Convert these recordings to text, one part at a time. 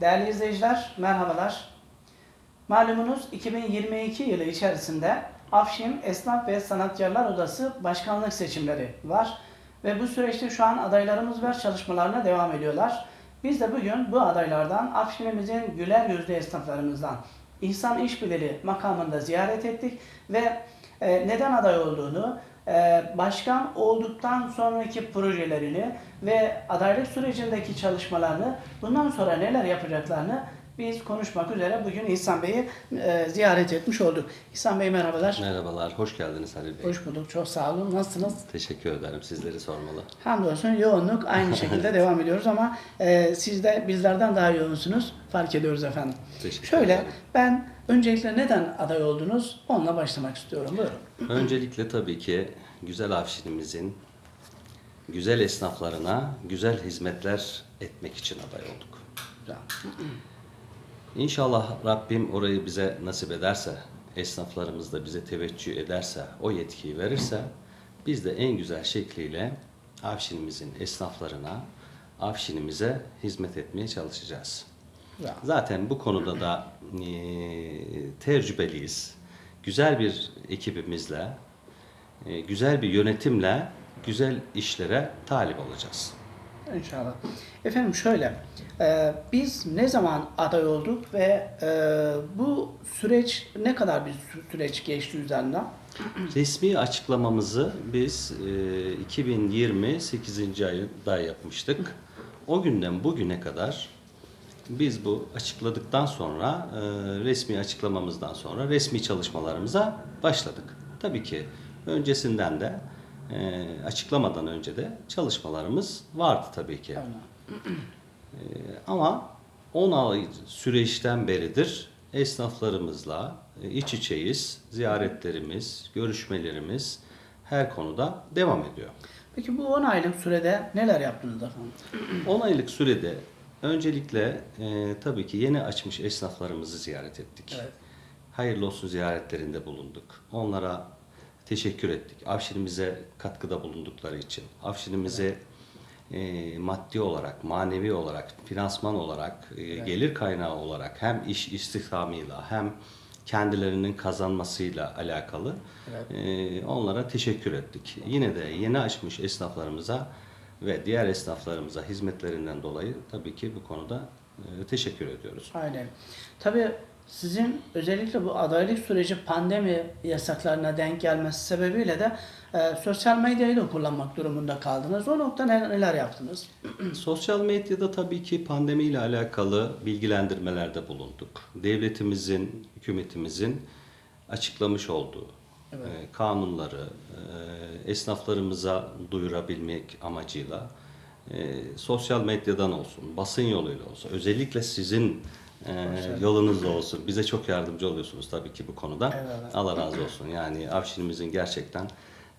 Değerli izleyiciler, merhabalar. Malumunuz 2022 yılı içerisinde Afşin Esnaf ve Sanatkarlar Odası başkanlık seçimleri var. Ve bu süreçte şu an adaylarımız var, çalışmalarına devam ediyorlar. Biz de bugün bu adaylardan Afşin'imizin güler yüzlü esnaflarımızdan İhsan İşbileri makamında ziyaret ettik ve e, neden aday olduğunu, başkan olduktan sonraki projelerini ve adaylık sürecindeki çalışmalarını, bundan sonra neler yapacaklarını biz konuşmak üzere bugün İhsan Bey'i e, ziyaret etmiş olduk. İhsan Bey merhabalar. Merhabalar, hoş geldiniz Halil Bey. Hoş bulduk, çok sağ olun. Nasılsınız? Teşekkür ederim, sizleri sormalı. Hamdolsun yoğunluk aynı şekilde devam ediyoruz ama e, siz de bizlerden daha yoğunsunuz. Fark ediyoruz efendim. Teşekkür Şöyle ederim. ben öncelikle neden aday oldunuz? Onunla başlamak istiyorum. Buyurun. Öncelikle tabii ki güzel Afşinimizin güzel esnaflarına güzel hizmetler etmek için aday olduk. Güzel. İnşallah Rabbim orayı bize nasip ederse, esnaflarımız da bize teveccüh ederse, o yetkiyi verirse biz de en güzel şekliyle Afşinimizin esnaflarına, Afşinimize hizmet etmeye çalışacağız. Güzel. Zaten bu konuda da e, tecrübeliyiz. Güzel bir ekibimizle, e, güzel bir yönetimle güzel işlere talip olacağız. İnşallah. Efendim şöyle, e, biz ne zaman aday olduk ve e, bu süreç ne kadar bir sü- süreç geçti üzerinden? Resmi açıklamamızı biz e, 2020 8. ayında yapmıştık. O günden bugüne kadar biz bu açıkladıktan sonra e, resmi açıklamamızdan sonra resmi çalışmalarımıza başladık. Tabii ki öncesinden de e, açıklamadan önce de çalışmalarımız vardı tabii ki. Ee, ama 10 ay süreçten beridir esnaflarımızla e, iç içeyiz. Ziyaretlerimiz, görüşmelerimiz her konuda devam ediyor. Peki bu 10 aylık sürede neler yaptınız efendim? 10 aylık sürede öncelikle e, tabii ki yeni açmış esnaflarımızı ziyaret ettik. Evet. Hayırlı olsun ziyaretlerinde bulunduk. Onlara teşekkür ettik. Afşinimize katkıda bulundukları için. Afşinimize e, maddi olarak, manevi olarak, finansman olarak, e, gelir kaynağı olarak hem iş istihdamıyla hem kendilerinin kazanmasıyla alakalı e, onlara teşekkür ettik. Yine de yeni açmış esnaflarımıza ve diğer esnaflarımıza hizmetlerinden dolayı tabii ki bu konuda e, teşekkür ediyoruz. Aynen. Tabii sizin özellikle bu adaylık süreci pandemi yasaklarına denk gelmesi sebebiyle de e, sosyal medyayı da kullanmak durumunda kaldınız. O nokta ne- neler yaptınız? Sosyal medyada tabii ki pandemiyle alakalı bilgilendirmelerde bulunduk. Devletimizin, hükümetimizin açıklamış olduğu e, kanunları e, esnaflarımıza duyurabilmek amacıyla e, sosyal medyadan olsun, basın yoluyla olsun, özellikle sizin e, yolunuzla olsun. Bize çok yardımcı oluyorsunuz tabii ki bu konuda. Eyvallah. Allah razı olsun. Yani Afşinimizin gerçekten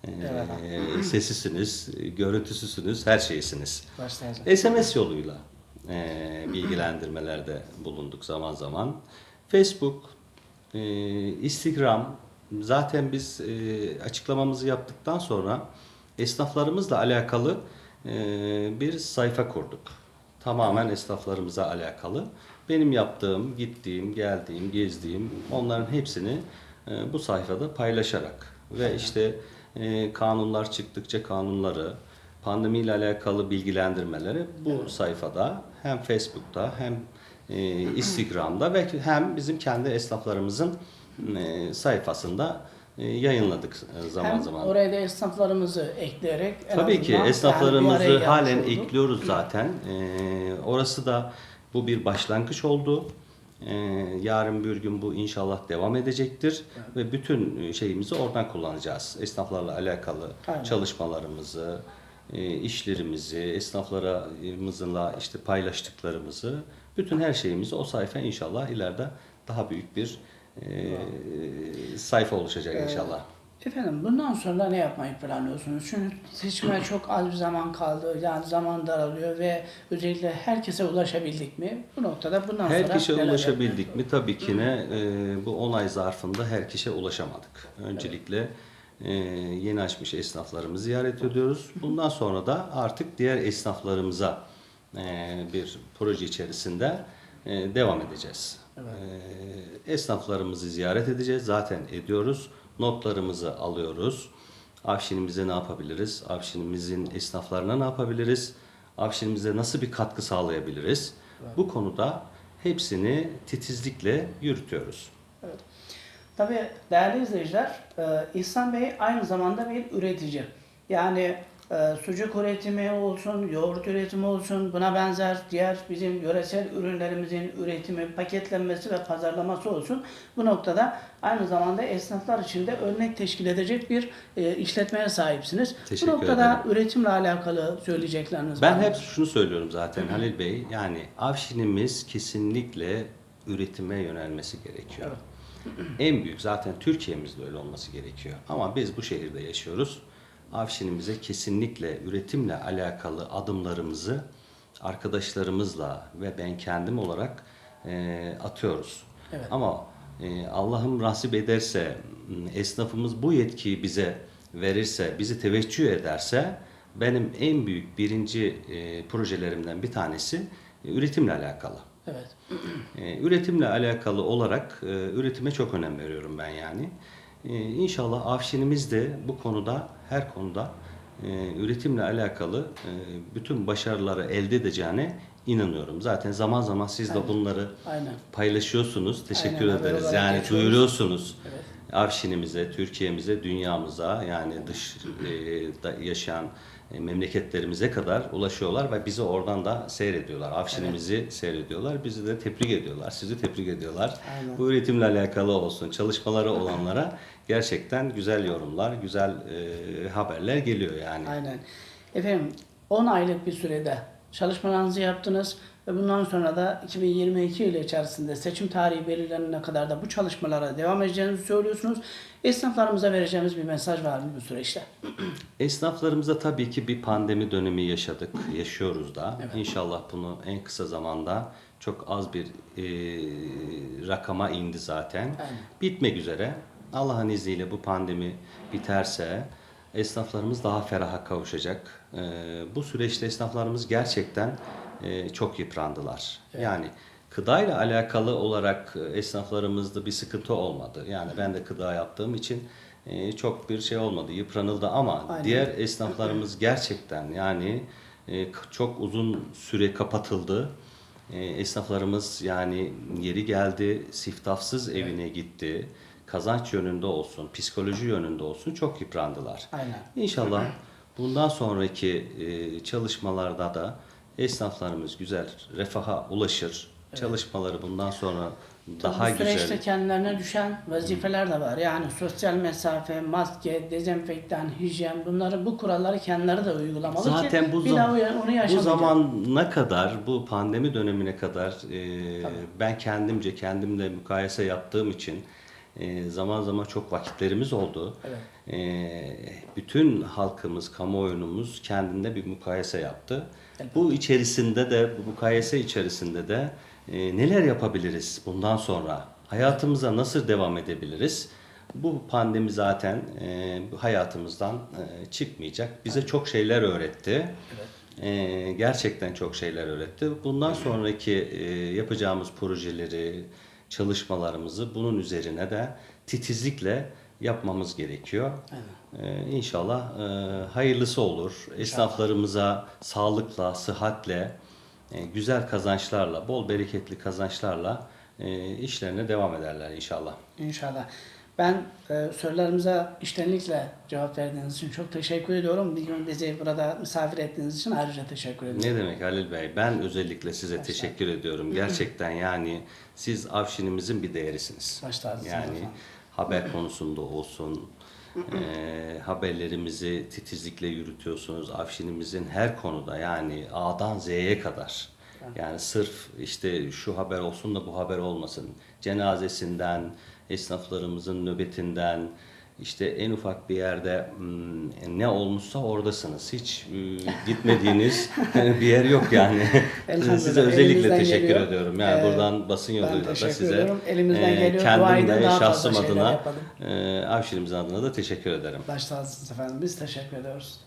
e, Eyvallah. sesisiniz, görüntüsüsünüz, her şeysiniz. Başlayacağım. SMS yoluyla e, bilgilendirmelerde bulunduk zaman zaman. Facebook, e, Instagram, zaten biz e, açıklamamızı yaptıktan sonra esnaflarımızla alakalı e, bir sayfa kurduk. Tamamen esnaflarımıza alakalı. Benim yaptığım, gittiğim, geldiğim, gezdiğim onların hepsini e, bu sayfada paylaşarak ve işte e, kanunlar çıktıkça kanunları, pandemiyle alakalı bilgilendirmeleri bu sayfada hem Facebook'ta hem e, Instagram'da ve hem bizim kendi esnaflarımızın sayfasında yayınladık e, zaman Hem zaman. oraya da esnaflarımızı ekleyerek en Tabii ki azından yani bir esnaflarımızı araya gelmiş halen olduk. ekliyoruz zaten. Ee, orası da bu bir başlangıç oldu. Ee, yarın bir gün bu inşallah devam edecektir ve bütün şeyimizi oradan kullanacağız. Esnaflarla alakalı Aynen. çalışmalarımızı, e, işlerimizi, esnaflarımızla işte paylaştıklarımızı, bütün her şeyimizi o sayfa inşallah ileride daha büyük bir e, sayfa oluşacak inşallah. Efendim bundan sonra ne yapmayı planlıyorsunuz? Çünkü seçime çok az bir zaman kaldı. Yani zaman daralıyor ve özellikle herkese ulaşabildik mi? Bu noktada bundan sonra Herkese neler ulaşabildik mi? Tabii ki ne e, bu 10 ay zarfında herkese ulaşamadık. Öncelikle e, yeni açmış esnaflarımızı ziyaret ediyoruz. Bundan sonra da artık diğer esnaflarımıza e, bir proje içerisinde e, devam edeceğiz. E, esnaflarımızı ziyaret edeceğiz. Zaten ediyoruz. Notlarımızı alıyoruz. Afşinimize ne yapabiliriz? Afşinimizin esnaflarına ne yapabiliriz? Afşinimize nasıl bir katkı sağlayabiliriz? Bu konuda hepsini titizlikle yürütüyoruz. Tabii değerli izleyiciler, e, İhsan Bey aynı zamanda bir üretici. Yani e, sucuk üretimi olsun, yoğurt üretimi olsun, buna benzer diğer bizim yöresel ürünlerimizin üretimi, paketlenmesi ve pazarlaması olsun. Bu noktada aynı zamanda esnaflar için de örnek teşkil edecek bir e, işletmeye sahipsiniz. Teşekkür Bu noktada ederim. üretimle alakalı söyleyecekleriniz Ben var mı? hep şunu söylüyorum zaten Halil Bey. Yani Avşinimiz kesinlikle üretime yönelmesi gerekiyor. En büyük zaten Türkiye'mizde öyle olması gerekiyor. Ama biz bu şehirde yaşıyoruz. Avşinimize kesinlikle üretimle alakalı adımlarımızı arkadaşlarımızla ve ben kendim olarak e, atıyoruz. Evet. Ama e, Allah'ım nasip ederse esnafımız bu yetkiyi bize verirse, bizi teveccüh ederse benim en büyük birinci e, projelerimden bir tanesi e, üretimle alakalı. Evet. E, üretimle alakalı olarak e, üretime çok önem veriyorum ben yani. E, inşallah Afşinimiz de bu konuda her konuda e, üretimle alakalı e, bütün başarıları elde edeceğine inanıyorum. Zaten zaman zaman siz de bunları Aynen. paylaşıyorsunuz. Teşekkür Aynen, ederiz. Yani geçiyoruz. duyuruyorsunuz. Evet. Afşinimize, Türkiye'mize, dünyamıza yani dış e, yaşayan memleketlerimize kadar ulaşıyorlar ve bizi oradan da seyrediyorlar. Afşinimizi seyrediyorlar. Bizi de tebrik ediyorlar. Sizi tebrik ediyorlar. Aynen. Bu üretimle alakalı olsun. Çalışmaları olanlara gerçekten güzel yorumlar, güzel e, haberler geliyor yani. Aynen. Efendim 10 aylık bir sürede çalışmalarınızı yaptınız ve bundan sonra da 2022 yılı içerisinde seçim tarihi belirlenene kadar da bu çalışmalara devam edeceğinizi söylüyorsunuz. Esnaflarımıza vereceğimiz bir mesaj var mı bu süreçte? Esnaflarımıza tabii ki bir pandemi dönemi yaşadık, yaşıyoruz da. İnşallah bunu en kısa zamanda çok az bir e, rakama indi zaten. Aynen. Bitmek üzere. Allah'ın izniyle bu pandemi biterse esnaflarımız daha feraha kavuşacak. E, bu süreçte esnaflarımız gerçekten e, çok yıprandılar. Yani gıdayla alakalı olarak e, esnaflarımızda bir sıkıntı olmadı. Yani ben de gıda yaptığım için e, çok bir şey olmadı, yıpranıldı ama Aynen. diğer esnaflarımız gerçekten yani e, çok uzun süre kapatıldı. E, esnaflarımız yani yeri geldi siftafsız evine gitti. Kazanç yönünde olsun, psikoloji yönünde olsun çok yıprandılar. Aynen. İnşallah bundan sonraki e, çalışmalarda da esnaflarımız güzel refaha ulaşır. Çalışmaları bundan sonra daha bu süreçte güzel. kendilerine düşen vazifeler de var. Yani sosyal mesafe, maske, dezenfektan, hijyen bunları bu kuralları kendileri de uygulamalı Zaten ki bu, bir daha onu bu yaşamayacak. zamana kadar, bu pandemi dönemine kadar e, ben kendimce kendimle mukayese yaptığım için e, zaman zaman çok vakitlerimiz oldu. Evet. E, bütün halkımız, kamuoyunumuz kendinde bir mukayese yaptı. Bu içerisinde de, bu mukayese içerisinde de e, neler yapabiliriz bundan sonra? Hayatımıza nasıl devam edebiliriz? Bu pandemi zaten e, hayatımızdan e, çıkmayacak. Bize çok şeyler öğretti. E, gerçekten çok şeyler öğretti. Bundan sonraki e, yapacağımız projeleri, çalışmalarımızı bunun üzerine de titizlikle yapmamız gerekiyor. E, inşallah e, hayırlısı olur. Esnaflarımıza sağlıkla, sıhhatle, e, güzel kazançlarla, bol bereketli kazançlarla e, işlerine devam ederler inşallah. İnşallah. Ben e, sorularımıza iştenlikle cevap verdiğiniz için çok teşekkür ediyorum. Bir gün bizi burada misafir ettiğiniz için ayrıca teşekkür ediyorum. Ne demek Halil Bey? Ben özellikle size teşekkür ediyorum. Gerçekten yani siz Avşinimizin bir değerisiniz. Baş tacısınız Yani efendim. Haber konusunda olsun, e, haberlerimizi titizlikle yürütüyorsunuz. Afşinimizin her konuda yani A'dan Z'ye kadar. Yani sırf işte şu haber olsun da bu haber olmasın. Cenazesinden, esnaflarımızın nöbetinden, işte en ufak bir yerde hmm, ne olmuşsa oradasınız. Hiç e, gitmediğiniz bir yer yok yani. Size özellikle teşekkür geliyor. ediyorum. Yani Ee, buradan basın yoluyla da size ediyorum. Elimizden e, geliyor. kendim de şahsım adına e, Avşinimizin adına da teşekkür ederim. Baş tacısınız efendim. Biz teşekkür ediyoruz.